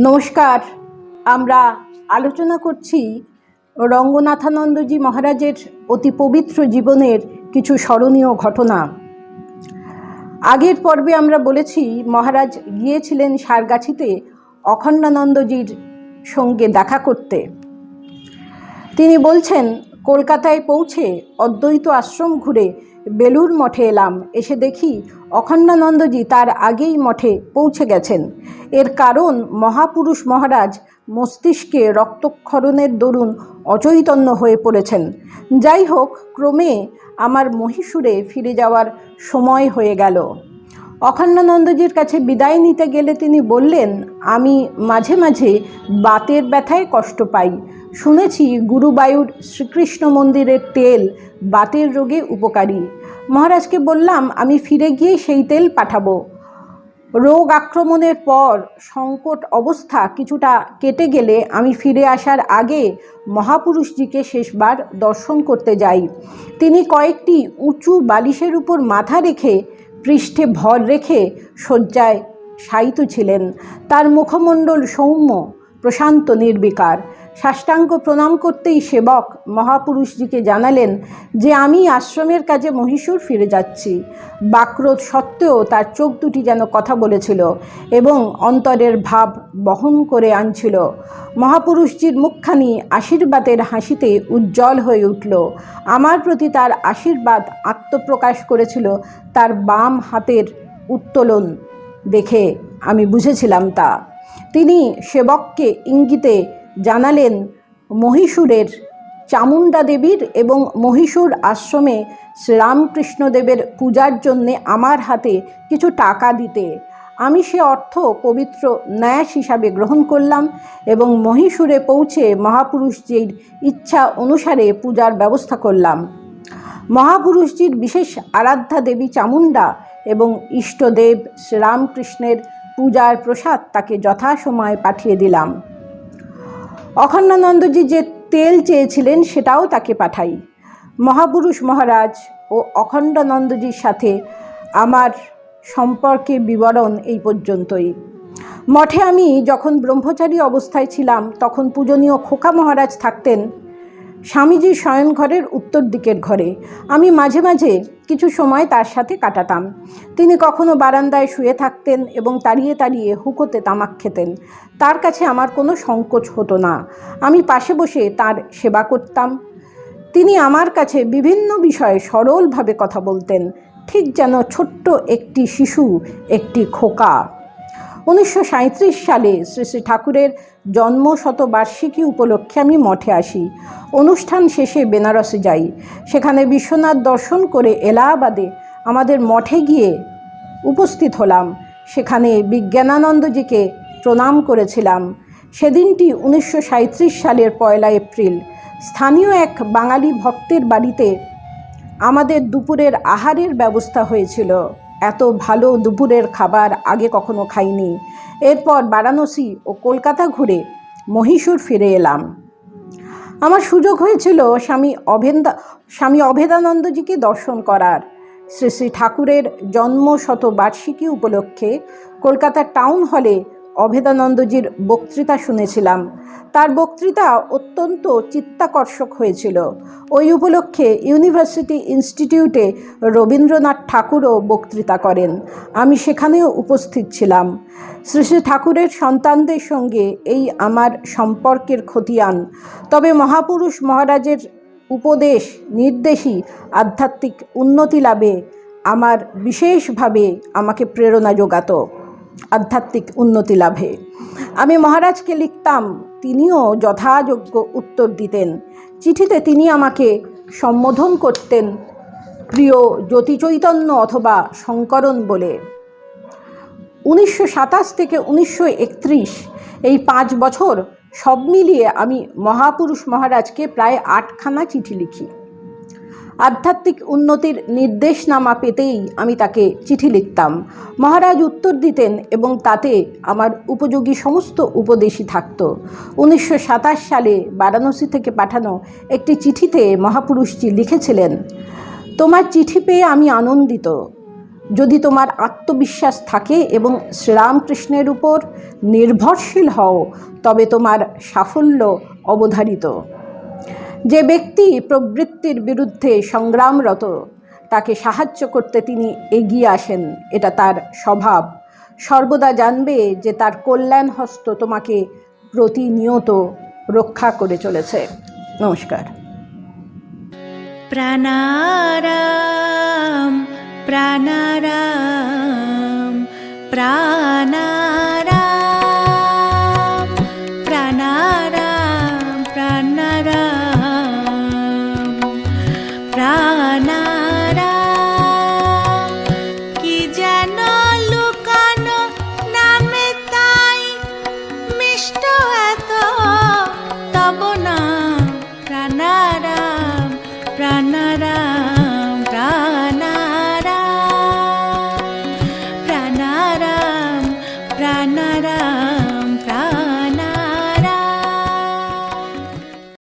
নমস্কার। আমরা আলোচনা করছি রঙ্গনাথানন্দজি মহারাজের অতি পবিত্র জীবনের কিছু স্মরণীয় ঘটনা। আগের পর্বে আমরা বলেছি, মহারাজ গিয়েছিলেন সারগাছিতে অখণ্ডানন্দজির সঙ্গে দেখা করতে। তিনি বলছেন কলকাতায় পৌঁছে অদ্বৈত আশ্রম ঘুরে বেলুর মঠে এলাম। এসে দেখি অখণ্ডানন্দজি তার আগেই মঠে পৌঁছে গেছেন। এর কারণ মহাপুরুষ মহারাজ মস্তিষ্কে রক্তক্ষরণের দরুন অচৈতন্য হয়ে পড়েছেন। যাই হোক, ক্রমে আমার মহীশূরে ফিরে যাওয়ার সময় হয়ে গেল। অখণ্ডানন্দজির কাছে বিদায় নিতে গেলে তিনি বললেন, আমি মাঝে মাঝে বাতের ব্যথায় কষ্ট পাই। শুনেছি গুরুবায়ুর শ্রীকৃষ্ণ মন্দিরের তেল বাতের রোগে উপকারী। মহারাজকে বললাম, আমি ফিরে গিয়ে সেই তেল পাঠাবো। রোগ আক্রমণের পর সংকট অবস্থা কিছুটা কেটে গেলে আমি ফিরে আসার আগে মহাপুরুষজিকে শেষবার দর্শন করতে যাই। তিনি কয়েকটি উঁচু বালিশের উপর মাথা রেখে পৃষ্ঠে ভর রেখে শয্যায় শায়িত ছিলেন। তার মুখমণ্ডল সৌম্য প্রশান্ত নির্বিকার। সাষ্টাঙ্গ প্রণাম করতেই সেবক মহাপুরুষজিকে জানালেন যে আমি আশ্রমের কাজে মহীশূর ফিরে যাচ্ছি। বাক্রোধ সত্ত্বেও তার চোখ দুটি যেন কথা বলেছিল এবং অন্তরের ভাব বহন করে আনছিল। মহাপুরুষজির মুখখানি আশীর্বাদের হাসিতে উজ্জ্বল হয়ে উঠল। আমার প্রতি তার আশীর্বাদ আত্মপ্রকাশ করেছিল তার বাম হাতের উত্তোলন দেখে আমি বুঝেছিলাম তা। তিনি সেবককে ইঙ্গিতে জানালেন মহীশূরের চামুণ্ডা দেবীর এবং মহীশূর আশ্রমে শ্রীরামকৃষ্ণদেবের পূজার জন্যে আমার হাতে কিছু টাকা দিতে। আমি সে অর্থ পবিত্র ন্যাস হিসাবে গ্রহণ করলাম এবং মহীশূরে পৌঁছে মহাপুরুষজির ইচ্ছা অনুসারে পূজার ব্যবস্থা করলাম। মহাপুরুষজির বিশেষ আরাধ্যা দেবী চামুণ্ডা এবং ইষ্টদেব শ্রীরামকৃষ্ণের পূজার প্রসাদ তাকে যথাসময়ে পাঠিয়ে দিলাম। অখণ্ডানন্দজি যে তেল চেয়েছিলেন, সেটাও তাকে পাঠাই। মহাপুরুষ মহারাজ ও অখণ্ডানন্দজির সাথে আমার সম্পর্কে বিবরণ এই পর্যন্তই। মঠে আমি যখন ব্রহ্মচারী অবস্থায় ছিলাম, তখন পূজনীয় খোকা মহারাজ থাকতেন। স্বামীজির শয়নঘরের উত্তর দিকের ঘরে। আমি মাঝে মাঝে কিছু সময় তার সাথে কাটাতাম। তিনি কখনো বারান্দায় শুয়ে থাকতেন এবং তাড়িয়ে তাড়িয়ে হুকোতে তামাক খেতেন। তার কাছে আমার কোনো সংকোচ হতো না। আমি পাশে বসে তার সেবা করতাম। তিনি আমার কাছে বিভিন্ন বিষয়ে সরলভাবে কথা বলতেন। ঠিক যেন ছোট্ট একটি শিশু, একটি খোকা। উনিশশো সাঁইত্রিশ সালে শ্রী শ্রী ঠাকুরের জন্ম শতবার্ষিকী উপলক্ষে আমি মঠে আসি। অনুষ্ঠান শেষে বেনারসে যাই। সেখানে বিশ্বনাথ দর্শন করে এলাহাবাদে আমাদের মঠে গিয়ে উপস্থিত হলাম। সেখানে বিজ্ঞানানন্দজিকে প্রণাম করেছিলাম। সেদিনটি উনিশশো সাঁইত্রিশ সালের পয়লা এপ্রিল। স্থানীয় এক বাঙালি ভক্তের বাড়িতে আমাদের দুপুরের আহারের ব্যবস্থা হয়েছিল। এত ভালো দুপুরের খাবার আগে কখনো খাইনি। এরপর বারাণসী ও কলকাতা ঘুরে মহীশূর ফিরে এলাম। আমার সুযোগ হয়েছিল স্বামী অভেদা স্বামী অভেদানন্দজিকে দর্শন করার। শ্রী শ্রী ঠাকুরের জন্ম শতবার্ষিকী উপলক্ষে কলকাতা টাউন হলে অভেদানন্দজির বক্তৃতা শুনেছিলাম। তার বক্তৃতা অত্যন্ত চিত্তাকর্ষক হয়েছিল। ওই উপলক্ষে ইউনিভার্সিটি ইনস্টিটিউটে রবীন্দ্রনাথ ঠাকুরও বক্তৃতা করেন। আমি সেখানেও উপস্থিত ছিলাম। শ্রী শ্রী ঠাকুরের সন্তানদের সঙ্গে এই আমার সম্পর্কের খতিয়ান। তবে মহাপুরুষ মহারাজের উপদেশ নির্দেশই আধ্যাত্মিক উন্নতি লাভে আমার বিশেষভাবে আমাকে প্রেরণা যোগাতো। আধ্যাত্মিক উন্নতি লাভে। আমি মহারাজকে লিখতাম, তিনিও যথাযোগ্য উত্তর দিতেন। চিঠিতে তিনি আমাকে সম্বোধন করতেন, প্রিয় জ্যোতিচৈতন্য অথবা শঙ্করণ বলে। উনিশশো সাতাশ থেকে উনিশশো একত্রিশ, এই পাঁচ বছর সব মিলিয়ে আমি মহাপুরুষ মহারাজকে প্রায় আটখানা চিঠি লিখি। আধ্যাত্মিক উন্নতির নির্দেশনামা পেতেই আমি তাকে চিঠি লিখতাম। মহারাজ উত্তর দিতেন এবং তাতে আমার উপযোগী সমস্ত উপদেশই থাকত। উনিশশো সাতাশ সালে বারাণসী থেকে পাঠানো একটি চিঠিতে মহাপুরুষজি লিখেছিলেন, তোমার চিঠি পেয়ে আমি আনন্দিত। যদি তোমার আত্মবিশ্বাস থাকে এবং শ্রীরামকৃষ্ণের উপর নির্ভরশীল হও, তবে তোমার সাফল্য অবধারিত। যে ব্যক্তি প্রবৃত্তির বিরুদ্ধে সংগ্রামরত, তাকে সাহায্য করতে তিনি এগিয়ে আসেন, এটা তার স্বভাব। সর্বদা জানবে যে তার কল্যাণ হস্ত তোমাকে প্রতিনিয়ত রক্ষা করে চলেছে। নমস্কার। প্রাণারাম প্রাণারাম প্রাণারাম।